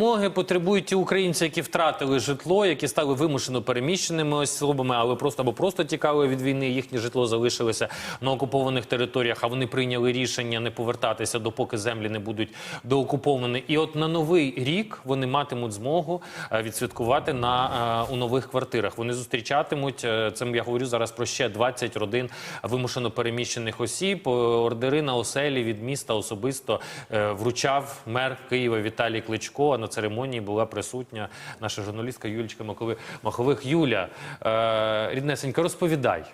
допомоги потребують ті українці, які втратили житло, які стали вимушено переміщеними особами, але просто або просто тікали від війни. Їхнє житло залишилося на окупованих територіях. А вони прийняли рішення не повертатися, допоки землі не будуть доокуповані. І от на новий рік вони матимуть змогу е, відсвяткувати на е, у нових квартирах. Вони зустрічатимуть е, це. Я говорю зараз про ще 20 родин вимушено переміщених осіб. Ордери на оселі від міста особисто вручав мер Києва Віталій Кличко. А на церемонії була присутня наша журналістка Юлічка Махових. Юля, е, ріднесенька, розповідай.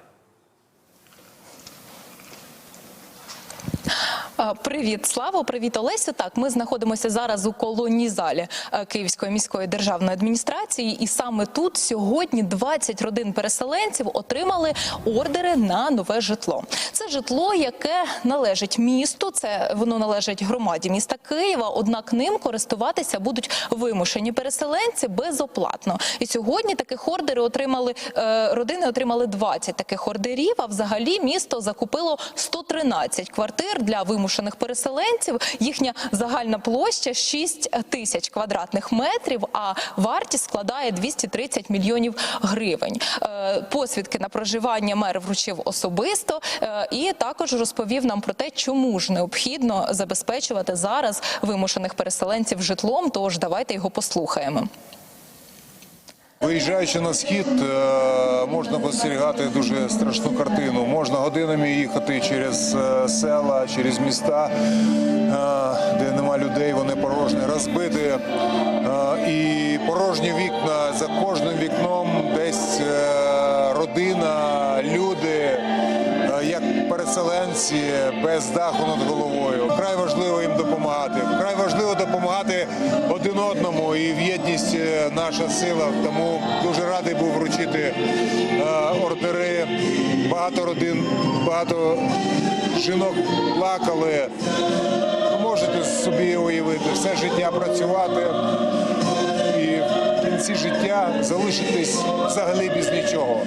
Привіт, Славо, привіт, Олесю. Так, ми знаходимося зараз у колонній залі е, Київської міської державної адміністрації, і саме тут сьогодні 20 родин переселенців отримали ордери на нове житло. Це житло, яке належить місту, це воно належить громаді міста Києва. Однак ним користуватися будуть вимушені переселенці безоплатно. І сьогодні таких ордери отримали е, родини, отримали 20 таких ордерів. А взагалі місто закупило 113 квартир для вимушених переселенців. Їхня загальна площа 6 тисяч квадратних метрів, а вартість складає 230 мільйонів гривень. Е, Посвідки на проживання мер вручив особисто е, і також розповів нам про те, чому ж необхідно забезпечувати зараз вимушених переселенців житлом. Тож давайте його послухаємо. Виїжджаючи на схід, е, можна спостерігати дуже страшну картину. Можна годинами їхати через е, села, через міста, е, де нема людей, вони порожні, розбиті. І порожні вікна за кожним вікном десь родина, люди, переселенці без даху над головою. Вкрай важливо їм допомагати. Вкрай важливо допомагати один одному і в єдність е, наша сила. Тому дуже радий був вручити е, ордери. Багато родин, багато жінок плакали. Можете собі уявити, все життя працювати і в кінці життя залишитись взагалі без нічого.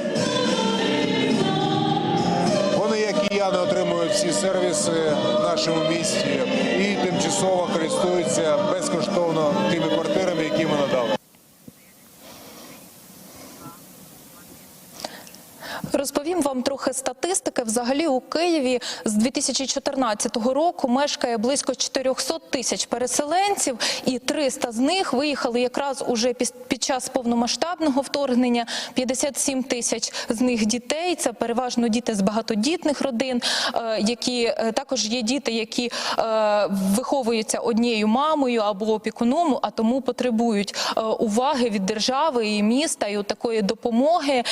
Не отримують всі сервіси в нашому місті і тимчасово користуються безкоштовно тими квартирами, які ми надали. Вам трохи статистики. Взагалі у Києві з 2014 року мешкає близько 400 тисяч переселенців, і 300 з них виїхали якраз уже під час повномасштабного вторгнення. 57 тисяч з них дітей. Це переважно діти з багатодітних родин, е, які е, також є діти, які е, виховуються однією мамою або опікуном, а тому потребують уваги від держави і міста і такої допомоги.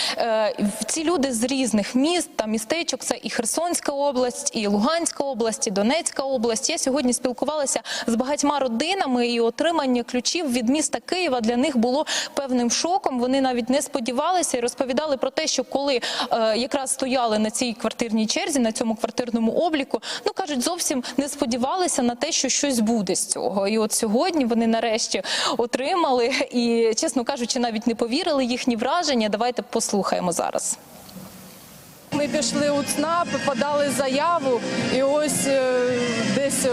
Ці люди з різних міст та містечок. Це і Херсонська область, і Луганська область, і Донецька область. Я сьогодні спілкувалася з багатьма родинами, і отримання ключів від міста Києва для них було певним шоком. Вони навіть не сподівалися і розповідали про те, що коли е, якраз стояли на цій квартирній черзі, на цьому квартирному обліку, ну кажуть, зовсім не сподівалися на те, що щось буде з цього. І от сьогодні вони нарешті отримали і, чесно кажучи, навіть не повірили їхні враження. Давайте послухаємо зараз. Ми пішли у ЦНАП, подали заяву, і ось е, десь е,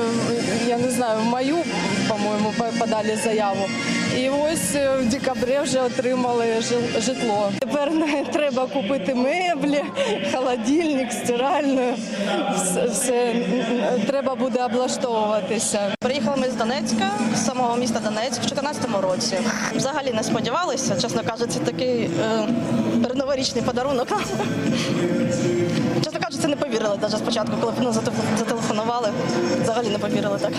я не знаю, в маю, по-моєму, по- подали заяву. І ось е, в декабрі вже отримали житло. Тепер треба купити меблі, холодильник, стиральну. Все, все треба буде облаштовуватися. Приїхали ми з Донецька, з самого міста Донецьк в 2014 році. Взагалі не сподівалися, чесно кажучи, такий е, передноворічний подарунок. Чесно кажучи, не повірили навіть спочатку, коли ну, зате- зателефонували. Взагалі не повірили так.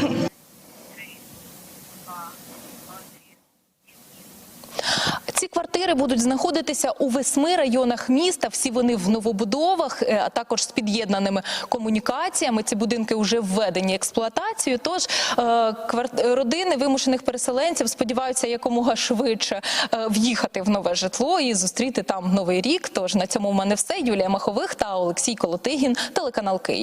Квартири будуть знаходитися у восьми районах міста. Всі вони в новобудовах, е, а також з під'єднаними комунікаціями. Ці будинки вже введені експлуатацію. Тож е, родини вимушених переселенців сподіваються якомога швидше е, в'їхати в нове житло і зустріти там новий рік. Тож на цьому в мене все. Юлія Махових та Олексій Колотигін, телеканал Київ.